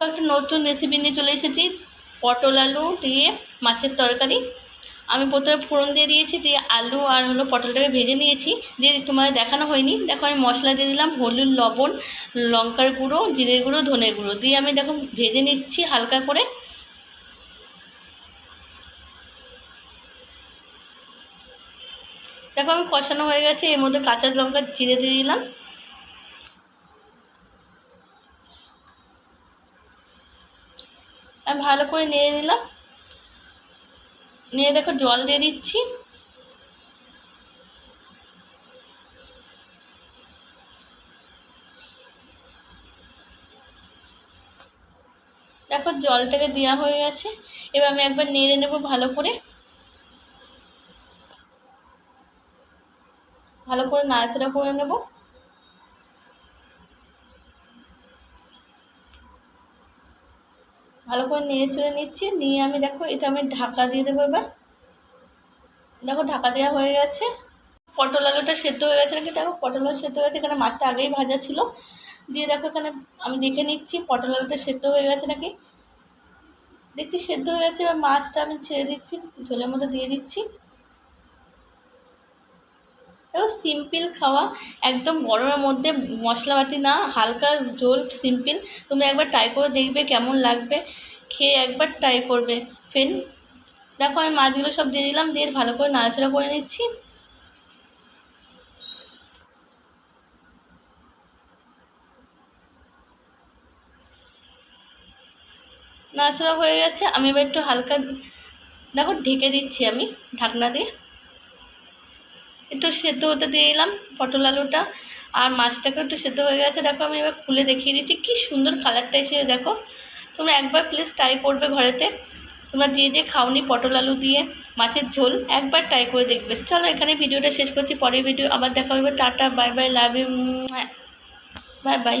একটা নতুন রেসিপি নিয়ে চলে এসেছি। পটল আলু দিয়ে মাছের তরকারি। আমি প্রথমে ফোড়ন দিয়ে দিয়েছি, দিয়ে আলু আর হলো পটলটাকে ভেজে নিয়েছি। দিয়ে তোমাদের দেখানো হয়নি। দেখো আমি মশলা দিয়ে দিলাম হলুদ, লবণ, লঙ্কার গুঁড়ো জিরে গুঁড়ো ধনে গুঁড়ো। দিয়ে আমি দেখো ভেজে নিচ্ছি হালকা করে। দেখো আমি কষানো হয়ে গেছে। এর মধ্যে কাঁচা লঙ্কা জিরে দিয়ে দিলাম। আমি ভালো করে নিয়ে নিলাম। নিয়ে দেখো জল দিয়ে দিচ্ছি। দেখো জলটাকে দেওয়া হয়ে গেছে। এবার আমি একবার নেড়ে নেব ভালো করে। ভালো করে নাড়াচাড়া করে নেব। ভালো করে নিয়ে চলে নিচ্ছি। নিয়ে আমি দেখো, এটা আমি ঢাকা দিয়ে দেবো এবার। দেখো, ঢাকা দেওয়া হয়ে গেছে। পটল আলুটা সেদ্ধ হয়ে গেছে নাকি? দেখো, পটল আলু সেদ্ধ হয়ে গেছে। এখানে মাছটা আগেই ভাজা ছিল। দিয়ে দেখো, এখানে আমি দেখে নিচ্ছি, পটল আলুটা সেদ্ধ হয়ে গেছে নাকি? দেখছি, সেদ্ধ হয়ে গেছে। এবার মাছটা আমি ছেড়ে দিচ্ছি, ঝোলের মধ্যে দিয়ে দিচ্ছি। দেখো সিম্পল খাওয়া, একদম গরমের মধ্যে মশলাপাতি না, হালকা ঝোল সিম্পল তুমি একবার ট্রাই করে দেখবে কেমন লাগবে। খেয়ে একবার ট্রাই করবে। ফেন দেখো আমি মাছগুলো সব দিয়ে দিলাম, দিয়ে ভালো করে নাড়াচাড়া করে নিচ্ছি। নাড়াচাড়া হয়ে গেছে, আমি এবার একটু হালকা, দেখো ঢেকে দিচ্ছি আমি ঢাকনা দিয়ে। একটু সেদ্ধ হতে দিয়ে দিলাম পটল আলুটা। আর মাছটাকে একটু সেদ্ধ হয়ে গেছে। দেখো আমি এবার খুলে দেখিয়ে দিচ্ছি। কি সুন্দর কালারটা এসে দেখো। তোমরা একবার প্লিজ ট্রাই করবে ঘরেতে। তোমরা যে যে খাওনি পটল আলু দিয়ে মাছের ঝোল, একবার ট্রাই করে দেখবে। চলো এখানে ভিডিওটা শেষ করছি। পরের ভিডিও আবার দেখা হবে tata bye bye love you bye bye